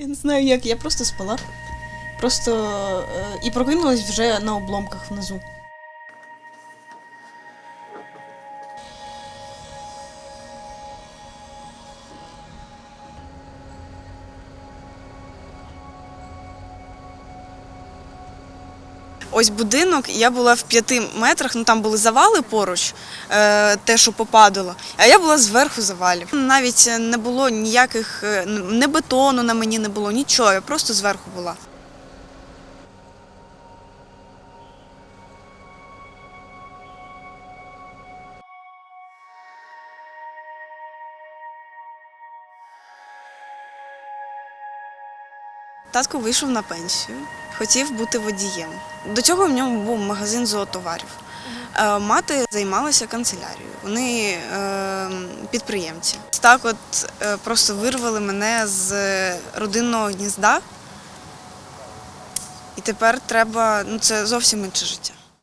Я не знаю як, я просто спала. Просто е, і прокинулась вже на обломках внизу. Ось будинок, і я була в п'яти метрах, ну там були завали поруч, е, те, що попадало, а я була зверху завалів. Навіть не було ніяких, е, не бетону на мені не було, нічого, я просто зверху була. Татко вийшов на пенсію, хотів бути водієм. До цього в ньому був магазин зоотоварів. Е, Мати займалася канцелярією. Вони е, підприємці. Так, от е, просто вирвали мене з родинного гнізда, і тепер треба, ну це зовсім інше життя.